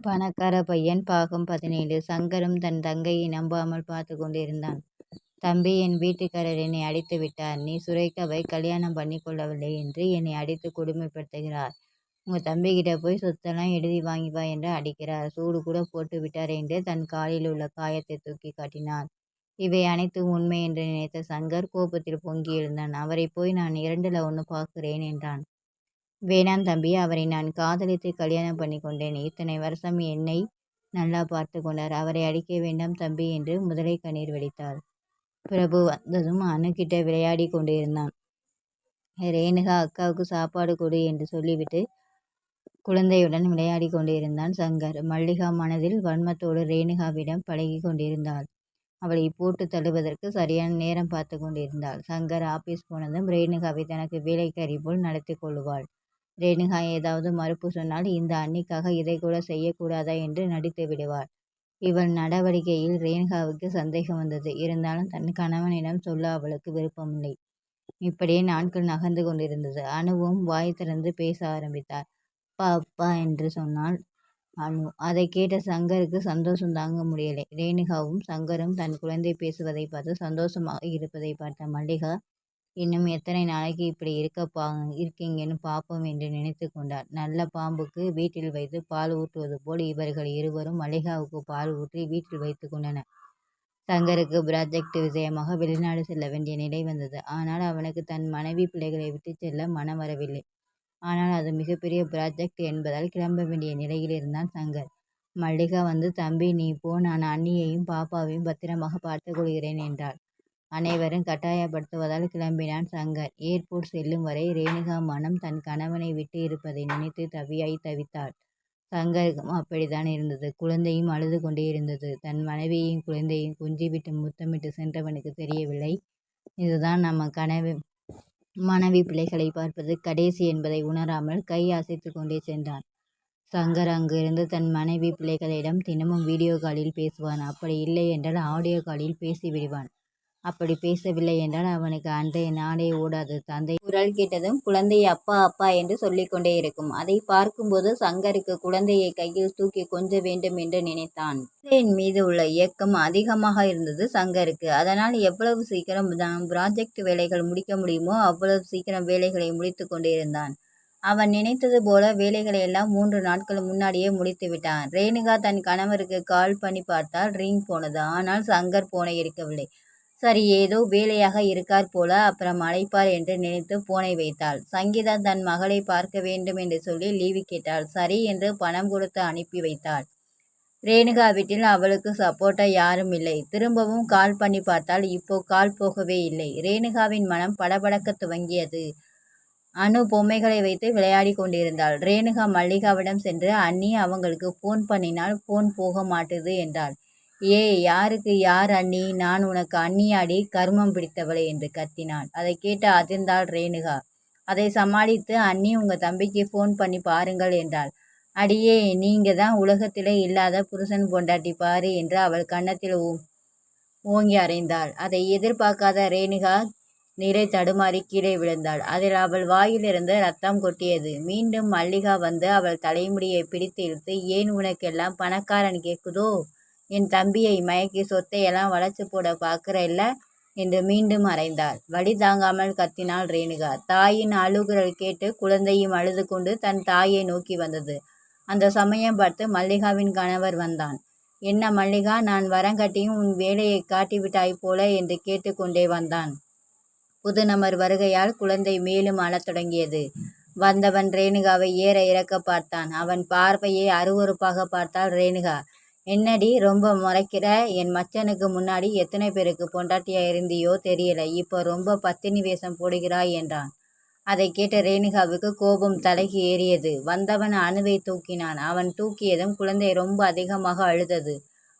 பணக்கார பையன் பாகம் பதினேழு சங்கரும் தன் தங்கையை நம்பாமல் பார்த்து கொண்டிருந்தான். தம்பி என் வீட்டுக்காரர் என்னை அடித்து விட்டார். நீ சுரேகாவை கல்யாணம் பண்ணிக் கொள்ளவில்லை என்று என்னை அடித்து கொடுமைப்படுத்துகிறார். உங்கள் தம்பிக்கிட்ட போய் சொத்தெல்லாம் எழுதி வாங்கி வா என்று அடிக்கிறார். சூடு கூட போட்டு விட்டார் என்று தன் காலில் உள்ள காயத்தை தூக்கி காட்டினான். இவை அனைத்தும் உண்மை என்று நினைத்த சங்கர் கோபத்தில் பொங்கி எழுந்தான். அவரை போய் நான் இரண்டில் ஒன்று பார்க்கிறேன் என்றான். வேணாம் தம்பி அவரை நான் காதலித்து கல்யாணம் பண்ணி கொண்டேன். இத்தனை வருஷம் என்னை நல்லா பார்த்து கொண்டார். அவரை அடிக்க வேண்டாம் தம்பி என்று முதலை கண்ணீர் வெடித்தாள் பிரபு வந்ததும் அணுக்கிட்ட விளையாடி கொண்டிருந்தான். ரேணுகா அக்காவுக்கு சாப்பாடு கொடு என்று சொல்லிவிட்டு குழந்தையுடன் விளையாடி கொண்டிருந்தான் சங்கர். மல்லிகா மனதில் வன்மத்தோடு ரேணுகாவிடம் பழகி கொண்டிருந்தாள். அவளை போட்டு தள்ளுவதற்கு சரியான நேரம் பார்த்து கொண்டிருந்தாள். சங்கர் ஆபீஸ் போனதும் ரேணுகாவை தனக்கு வேலைக்காரி போல் நடத்தி கொள்ளுவாள். ரேணுகா ஏதாவது மறுப்பு சொன்னால் இந்த அன்னிக்காக இதை கூட செய்யக்கூடாதா என்று நடித்து விடுவார் இவள் நடவடிக்கையில் ரேணுகாவுக்கு சந்தேகம் வந்தது. இருந்தாலும் தன் கணவனிடம் சொல்ல அவளுக்கு விருப்பமில்லை. இப்படியே நாட்கள் நகர்ந்து கொண்டிருந்தது. அணுவும் வாய் திறந்து பேச ஆரம்பித்தார். அப்பா அப்பா என்று சொன்னால் அனு. அதை கேட்ட சங்கருக்கு சந்தோஷம் தாங்க முடியலை. ரேணுகாவும் சங்கரும் தன் குழந்தை பேசுவதை பார்த்து சந்தோஷமாக இருப்பதை பார்த்த மல்லிகா இன்னும் எத்தனை நாளைக்கு இப்படி இருக்க பா இருக்கீங்கன்னு பார்ப்போம் என்று நினைத்து கொண்டார். நல்ல பாம்புக்கு வீட்டில் வைத்து பால் ஊற்றுவது போல் இவர்கள் இருவரும் மல்லிகாவுக்கு பால் ஊற்றி வீட்டில் வைத்து கொண்டனர். சங்கருக்கு ப்ராஜெக்ட் விஷயமாக வெளிநாடு செல்ல வேண்டிய நிலை வந்தது. ஆனால் அவனுக்கு தன் மனைவி பிள்ளைகளை விட்டுச் செல்ல மனம் வரவில்லை. ஆனால் அது மிகப்பெரிய ப்ராஜெக்ட் என்பதால் கிளம்ப வேண்டிய நிலையில் இருந்தான் சங்கர். மல்லிகா வந்து தம்பி நீ போ நான் அண்ணியையும் பாப்பாவையும் பத்திரமாக பார்த்துக் கொள்கிறேன் என்றாள். அனைவரும் கட்டாயப்படுத்துவதால் கிளம்பினான் சங்கர். ஏர்போர்ட் செல்லும் வரை ரேணுகா மனம் தன் கணவனை விட்டு இருப்பதை நினைத்து தவியாய் தவித்தாள். சங்கருக்கும் அப்படித்தான் இருந்தது. குழந்தையும் அழுது கொண்டே இருந்தது. தன் மனைவியையும் குழந்தையையும் கொஞ்சிவிட்டு முத்தமிட்டு சென்றவனுக்கு தெரியவில்லை இதுதான் நம்ம கனவு மனைவி பிள்ளைகளை பார்ப்பது கடைசி என்பதை உணராமல் கை அசைத்து கொண்டே சென்றான். சங்கர் அங்கிருந்து தன் மனைவி பிள்ளைகளிடம் தினமும் வீடியோ காலில் பேசுவான். அப்படி இல்லை என்றால் ஆடியோ காலில் பேசிவிடுவான் அப்படி பேசவில்லை என்றால் அவனுக்கு அன்றைய நாளே ஓடாது. தந்தை குரல் கேட்டதும் குழந்தை அப்பா அப்பா என்று சொல்லிக் கொண்டே இருக்கும். அதை பார்க்கும்போது சங்கருக்கு குழந்தையை கையில் தூக்கி கொஞ்ச வேண்டும் என்று நினைத்தான். குழந்தையின் மீது உள்ள இயக்கம் அதிகமாக இருந்தது சங்கருக்கு. அதனால் எவ்வளவு சீக்கிரம் தான் ப்ராஜெக்ட் வேலைகள் முடிக்க முடியுமோ அவ்வளவு சீக்கிரம் வேலைகளை முடித்துக் கொண்டிருந்தான். அவன் நினைத்தது போல வேலைகளை எல்லாம் மூன்று நாட்கள் முன்னாடியே முடித்து விட்டான். ரேணுகா தன் கணவருக்கு கால் பண்ணி பார்த்தால் ரிங் போனது. ஆனால் சங்கர் போன இருக்கவில்லை சரி ஏதோ வேலையாக இருக்கார் போல அப்புறம் அழைப்பார் என்று நினைத்து போனை வைத்தாள். சங்கீதா தன் மகளை பார்க்க வேண்டும் என்று சொல்லி லீவு கேட்டாள். சரி என்று பணம் கொடுத்து அனுப்பி வைத்தாள். ரேணுகா வீட்டில் அவளுக்கு சப்போர்ட்டா யாரும் இல்லை. திரும்பவும் கால் பண்ணி பார்த்தால் இப்போ கால் போகவே இல்லை. ரேணுகாவின் மனம் படபடக்க துவங்கியது. அணு பொம்மைகளை வைத்து விளையாடி கொண்டிருந்தாள். ரேணுகா மல்லிகாவிடம் சென்று அண்ணி அவங்களுக்கு போன் பண்ணினால் போன் போக மாட்டுது என்றாள். ஏய் யாருக்கு யார் அண்ணி நான் உனக்கு அண்ணியாடி கர்மம் பிடித்தவளே என்று கத்தினான். அதை கேட்டு அதிர்ந்தாள் ரேணுகா. அதை சமாளித்து அண்ணி உங்க தம்பிக்கு போன் பண்ணி பாருங்கள் என்றாள். அடியே நீங்க தான் உலகத்திலே இல்லாத புருஷன் பொண்டாட்டி பாரு என்று அவள் கன்னத்தில் ஓங்கி அறைந்தாள். அதை எதிர்பார்க்காத ரேணுகா நிறை தடுமாறி கீழே விழுந்தாள். அதில் அவள் வாயிலிருந்து ரத்தம் கொட்டியது. மீண்டும் மல்லிகா வந்து அவள் தலைமுடியை பிடித்து இழுத்து ஏன் உனக்கெல்லாம் பணக்காரன் கேட்குதோ என் தம்பியை மயக்கி சொத்தையெல்லாம் வளைச்சு போட பார்க்குறல்ல என்று மீண்டும் அறைந்தாள். வழி தாங்காமல் கத்தினாள் ரேணுகா. தாயின் அழுகுரல் கேட்டு குழந்தையும் அழுது கொண்டு தன் தாயை நோக்கி வந்தது. அந்த சமயம் பார்த்து மல்லிகாவின் கணவர் வந்தான். என்ன மல்லிகா நான் வரங்கட்டியும் உன் வேலையை காட்டிவிட்டாய் போல என்று கேட்டுக்கொண்டே வந்தான். புது நபர் வருகையால் குழந்தை மேலும் அழத் தொடங்கியது. வந்தவன் ரேணுகாவை ஏற இறக்க பார்த்தான். அவன் பார்வையை அருவருப்பாக பார்த்தாள் ரேணுகா. என்னடி ரொம்ப முறைக்கிற? என் மச்சனுக்கு முன்னாடி எத்தனை பேருக்கு பொண்டாட்டியா இருந்தியோ தெரியல. இப்போ ரொம்ப பத்தினி வேஷம் போடுகிறாய் என்றான். அதை கேட்ட ரேணுகாவுக்கு கோபம் தலைக்கு ஏறியது. வந்தவன் அணுவை தூக்கினான். அவன் தூக்கியதும் குழந்தை ரொம்ப அதிகமாக அழுதது.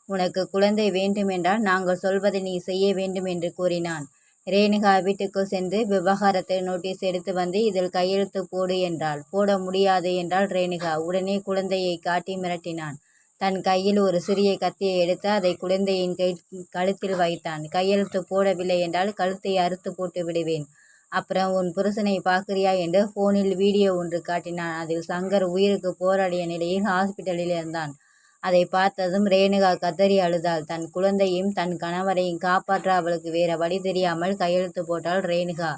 உனக்கு குழந்தை வேண்டுமென்றால் நாங்கள் சொல்வதை நீ செய்ய வேண்டும் என்று கூறினான். ரேணுகா வீட்டுக்கு சென்று விவகாரத்தை நோட்டீஸ் எடுத்து வந்து இதில் கையெழுத்து போடு என்றாள். போட முடியாது என்றால் ரேணுகா. உடனே குழந்தையை காட்டி மிரட்டினான். தன் கையில் ஒரு சிறிய கத்தியை எடுத்து அதை குழந்தையின் கை கழுத்தில் வைத்தான். கையெழுத்து போடவில்லை என்றால் கழுத்தை அறுத்து போட்டு விடுவேன். அப்புறம் உன் புருஷனை பார்க்கிறியா என்று போனில் வீடியோ ஒன்று காட்டினான். அதில் சங்கர் உயிருக்கு போராடிய நிலையில் ஹாஸ்பிட்டலில் இருந்தான். அதை பார்த்ததும் ரேணுகா கதறி அழுதாள் தன் குழந்தையும் தன் கணவரையும் காப்பாற்ற அவளுக்கு வேற வழி தெரியாமல் கையெழுத்து போட்டாள் ரேணுகா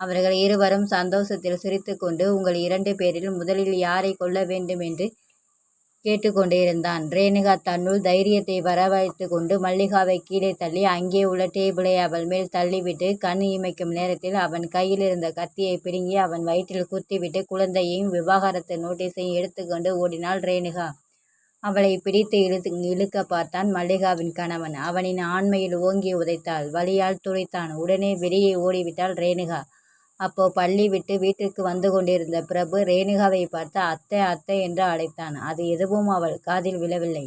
அவர்கள் இருவரும் சந்தோஷத்தில் சிரித்துக்கொண்டு உங்கள் இரண்டு பேரில் முதலில் யாரை கொல்ல வேண்டும் என்று கேட்டுக்கொண்டிருந்தான் ரேணுகா தன்னுள் தைரியத்தை வரவழைத்து கொண்டு மல்லிகாவை கீழே தள்ளி அங்கே உள்ள டேபிளை அவள் மேல் தள்ளிவிட்டு கண் இமைக்கும் நேரத்தில் அவன் கையில் இருந்த கத்தியை பிடுங்கி அவன் வயிற்றில் குத்திவிட்டு குழந்தையையும் விவாகரத்து நோட்டீஸையும் எடுத்துக்கொண்டு ஓடினாள் ரேணுகா. அவளை பிடித்து இழுத்து இழுக்க பார்த்தான் மல்லிகாவின் கணவன். அவனின் ஆண்மையில் ஓங்கி உதைத்தாள். வலியால் துடைத்தான். உடனே வெளியே ஓடிவிட்டாள் ரேணுகா. அப்போ பள்ளி விட்டு வீட்டிற்கு வந்து கொண்டிருந்த பிரபு ரேணுகாவை பார்த்து அத்தை அத்தை என்று அழைத்தான். அது எதுவும் அவள் காதில் விழவில்லை.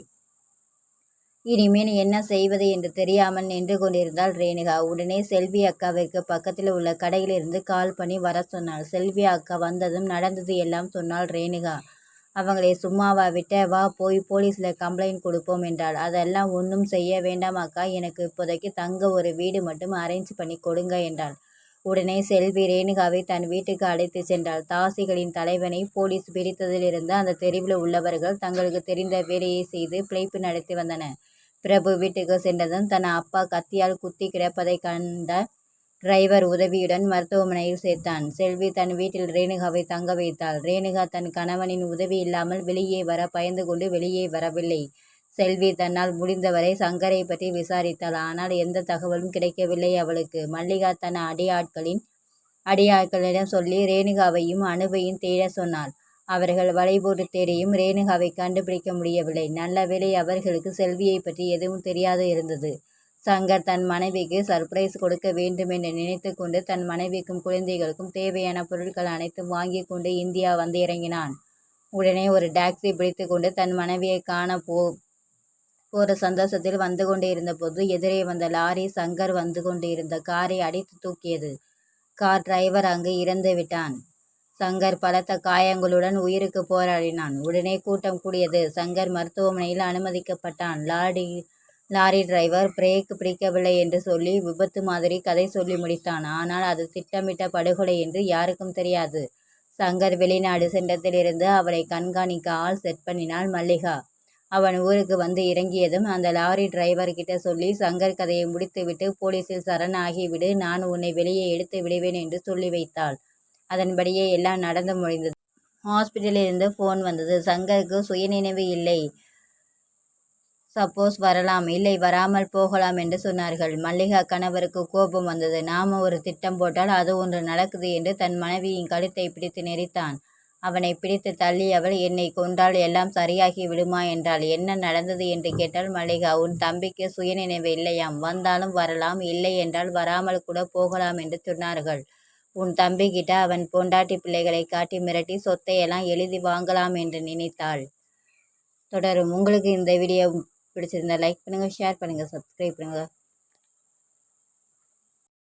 இனிமேல் என்ன செய்வது என்று தெரியாமல் நின்று கொண்டிருந்தாள் ரேணுகா. உடனே செல்வி அக்காவிற்கு பக்கத்தில் உள்ள கடையிலிருந்து கால் பண்ணி வர சொன்னாள். செல்வி அக்கா வந்ததும் நடந்தது எல்லாம் சொன்னாள் ரேணுகா. அவங்களை சும்மாவா விட்ட வா போய் போலீஸில் கம்ப்ளைண்ட் கொடுப்போம் என்றாள். அதெல்லாம் ஒன்றும் செய்ய வேண்டாமாக்கா எனக்கு இப்போதைக்கு தங்க ஒரு வீடு மட்டும் அரேஞ்ச் பண்ணி கொடுங்க என்றாள். உடனே செல்வி ரேணுகாவை தன் வீட்டுக்கு அழைத்து சென்றாள். தாசிகளின் தலைவனை போலீஸ் பிடித்ததிலிருந்து அந்த தெருவில் உள்ளவர்கள் தங்களுக்கு தெரிந்த வேலையை செய்து பிழைப்பு நடத்தி வந்தனர். பிரபு வீட்டுக்கு சென்றதும் தன் அப்பா கத்தியால் குத்தி கிடப்பதை கண்ட டிரைவர் உதவியுடன் மருத்துவமனையில் சேர்த்தான். செல்வி தன் வீட்டில் ரேணுகாவை தங்க வைத்தாள். ரேணுகா தன் கணவனின் உதவி இல்லாமல் வெளியே வர பயந்து கொண்டு வெளியே வரவில்லை. செல்வி தன்னால் முடிந்தவரை சங்கரை பற்றி விசாரித்தாள். ஆனால் எந்த தகவலும் கிடைக்கவில்லை அவளுக்கு. மல்லிகா தன் அடியாட்களின் அடியாட்களிடம் சொல்லி ரேணுகாவையும் அணுவையும் தேட சொன்னாள். அவர்கள் வளைபோட்டு தேடியும் ரேணுகாவை கண்டுபிடிக்க முடியவில்லை. நல்ல வேளை அவர்களுக்கு செல்வியை பற்றி எதுவும் தெரியாது இருந்தது. சங்கர் தன் மனைவிக்கு சர்ப்ரைஸ் கொடுக்க வேண்டும் என்று நினைத்து கொண்டு தன் மனைவிக்கும் குழந்தைகளுக்கும் தேவையான பொருட்கள் அனைத்தும் வாங்கி கொண்டு இந்தியா வந்து இறங்கினான். உடனே ஒரு டாக்ஸி பிடித்து கொண்டு தன் மனைவியை காண போ போற சந்தோஷத்தில் வந்து கொண்டிருந்தபோது எதிரே வந்த லாரி சங்கர் வந்து கொண்டு இருந்த காரை அடித்து தூக்கியது. கார் டிரைவர் அங்கு இறந்து விட்டான். சங்கர் பலத்த காயங்களுடன் உயிருக்கு போராடினான். உடனே கூட்டம் கூடியது. சங்கர் மருத்துவமனையில் அனுமதிக்கப்பட்டான். லாரி லாரி டிரைவர் பிரேக் பிடிக்கவில்லை என்று சொல்லி விபத்து மாதிரி கதை சொல்லி முடித்தான். ஆனால் அது திட்டமிட்ட படுகொலை என்று யாருக்கும் தெரியாது. சங்கர் வெளிநாடு சென்றதிலிருந்து அவரை கண்காணிக்க ஆள் செட் பண்ணினாள் மல்லிகா. அவன் ஊருக்கு வந்து இறங்கியதும் அந்த லாரி டிரைவர் கிட்ட சொல்லி சங்கர் கதையை முடித்துவிட்டு போலீஸில் சரணாகிவிடு நான் உன்னை வெளியே எடுத்து விடுவேன் என்று சொல்லி வைத்தாள். அதன்படியே எல்லாம் நடந்து முடிந்தது. ஹாஸ்பிட்டலிலிருந்து ஃபோன் வந்தது. சங்கருக்கு சுயநினைவு இல்லை. சப்போஸ் வரலாம். இல்லை வராமல் போகலாம் என்று சொன்னார்கள். மல்லிகா கணவருக்கு கோபம் வந்தது. நாம ஒரு திட்டம் போட்டால் அது ஒன்று நடக்குது என்று தன் மனைவியின் கழுத்தை பிடித்து நெறித்தான் அவனை பிடித்து தள்ளியவள் என்னை கொன்றால் எல்லாம் சரியாகி விடுமா என்றால் என்ன நடந்தது என்று கேட்டால் மல்லிகா. உன் தம்பிக்கு சுயநினைவு இல்லையாம். வந்தாலும் வரலாம். இல்லை என்றால் வராமல் கூட போகலாம் என்று சொன்னார்கள். உன் தம்பி கிட்ட அவன் பொண்டாட்டி பிள்ளைகளை காட்டி மிரட்டி சொத்தையெல்லாம் எழுதி வாங்கலாம் என்று நினைத்தாள். தொடரும். உங்களுக்கு இந்த வீடியோ பிடிச்சிருந்தா லைக் பண்ணுங்கள் ஷேர் பண்ணுங்கள் சப்ஸ்கிரைப் பண்ணுங்கள்